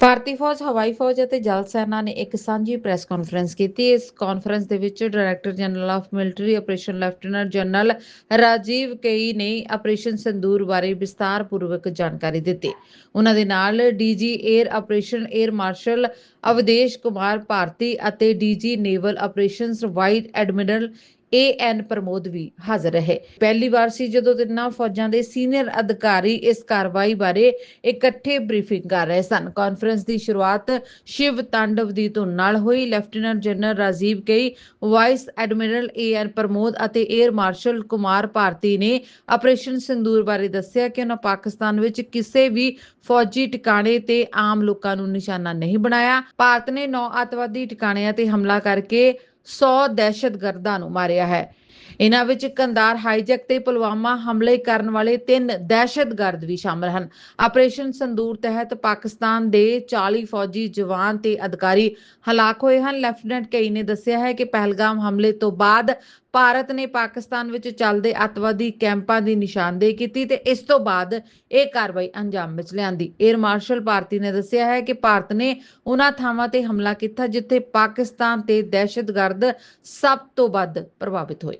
ਭਾਰਤੀ ਫੌਜ, ਹਵਾਈ ਫੌਜ ਅਤੇ ਜਲ ਸੈਨਾ ਨੇ ਇੱਕ ਸਾਂਝੀ ਪ੍ਰੈਸ ਕਾਨਫਰੰਸ ਕੀਤੀ। ਇਸ ਕਾਨਫਰੰਸ ਦੇ ਵਿੱਚ director general of military, operation lieutenant general Rajiv Ghai ਨੇ ਆਪਰੇਸ਼ਨ ਸੰਦੂਰ ਬਾਰੇ ਵਿਸਤਾਰਪੂਰਵਕ ਜਾਣਕਾਰੀ ਦਿੱਤੀ। ਉਹਨਾਂ ਦੇ ਨਾਲ DG air operation air marshal Avdesh Kumar Bharti ਅਤੇ DG naval operations vice admiral AN Pramod ਵੀ ਹਾਜ਼ਰ ਰਹੇ। ਪਹਿਲੀ ਵਾਰ ਸੀ ਜਦੋਂ ਤਿੰਨਾਂ ਫੌਜਾਂ ਦੇ ਸੀਨੀਅਰ ਅਧਿਕਾਰੀ ਇਸ ਕਾਰਵਾਈ ਬਾਰੇ ਇਕੱਠੇ ਬਰੀਫਿੰਗ ਕਰ ਰਹੇ ਸਨ। ਕਾਨਫਰੰਸ ਦੀ ਸ਼ੁਰੂਆਤ ਸ਼ਿਵ ਤਾਂਡਵ ਦੀ ਧੁਨ ਨਾਲ ਹੋਈ। Lieutenant general Rajiv Ghai, vice admiral ਏਆਰ Pramod ਅਤੇ 에ਅਰ ਮਾਰਸ਼ਲ ਕੁਮਾਰ ਭਾਰਤੀ ਨੇ ਆਪਰੇਸ਼ਨ ਸਿੰਦੂਰ ਬਾਰੇ ਦੱਸਿਆ ਕਿ ਉਹਨਾਂ ਪਾਕਿਸਤਾਨ ਵਿੱਚ ਕਿਸੇ ਵੀ ਫੌਜੀ ਟਿਕਾਣੇ ਤੇ ਆਮ ਲੋਕਾਂ ਨੂੰ ਨਿਸ਼ਾਨਾ ਨਹੀਂ ਬਣਾਇਆ। ਭਾਰਤ ਨੇ ਨੌ ਅੱਤਵਾਦੀ ਟਿਕਾਣਿਆਂ ਤੇ ਹਮਲਾ ਕਰਕੇ 100 ਦਹਿਸ਼ਤਗਰਦਾਂ ਨੂੰ ਮਾਰਿਆ ਹੈ। ਇਹਨਾਂ ਵਿੱਚ ਕੰਦਾਰ ਹਾਈਜੈਕ ਤੇ ਪੁਲਵਾਮਾ ਹਮਲੇ ਕਰਨ ਵਾਲੇ ਤਿੰਨ ਦਹਿਸ਼ਤਗਰਦ ਵੀ ਸ਼ਾਮਲ ਹਨ। ਆਪਰੇਸ਼ਨ ਸੰਦੂਰ ਤਹਿਤ ਪਾਕਿਸਤਾਨ ਦੇ 40 ਫੌਜੀ ਜਵਾਨ ਤੇ ਅਧਿਕਾਰੀ ਹਲਾਕ ਹੋਏ ਹਨ। ਲੈਫਟੀਨੈਂਟ ਕਈ ਨੇ ਦੱਸਿਆ ਹੈ ਕਿ ਪਹਿਲਗਾਮ ਹਮਲੇ ਤੋਂ ਬਾਅਦ ਭਾਰਤ ਨੇ ਪਾਕਿਸਤਾਨ ਵਿੱਚ ਚੱਲਦੇ ਅੱਤਵਾਦੀ ਕੈਂਪਾਂ ਦੀ ਨਿਸ਼ਾਨਦੇਹੀ ਕੀਤੀ ਤੇ ਇਸ ਤੋਂ ਬਾਅਦ ਇਹ ਕਾਰਵਾਈ ਅੰਜਾਮ ਵਿੱਚ ਲਿਆਂਦੀ। 에ਅਰ ਮਾਰਸ਼ਲ ਭਾਰਤੀ ਨੇ ਦੱਸਿਆ ਹੈ ਕਿ ਭਾਰਤ ਨੇ ਉਹਨਾਂ ਥਾਵਾਂ ਤੇ ਹਮਲਾ ਕੀਤਾ ਜਿੱਥੇ ਪਾਕਿਸਤਾਨ ਤੇ ਦਹਿਸ਼ਤਗਰਦ ਸਭ ਤੋਂ ਵੱਧ ਪ੍ਰਭਾਵਿਤ ਹੋਏ।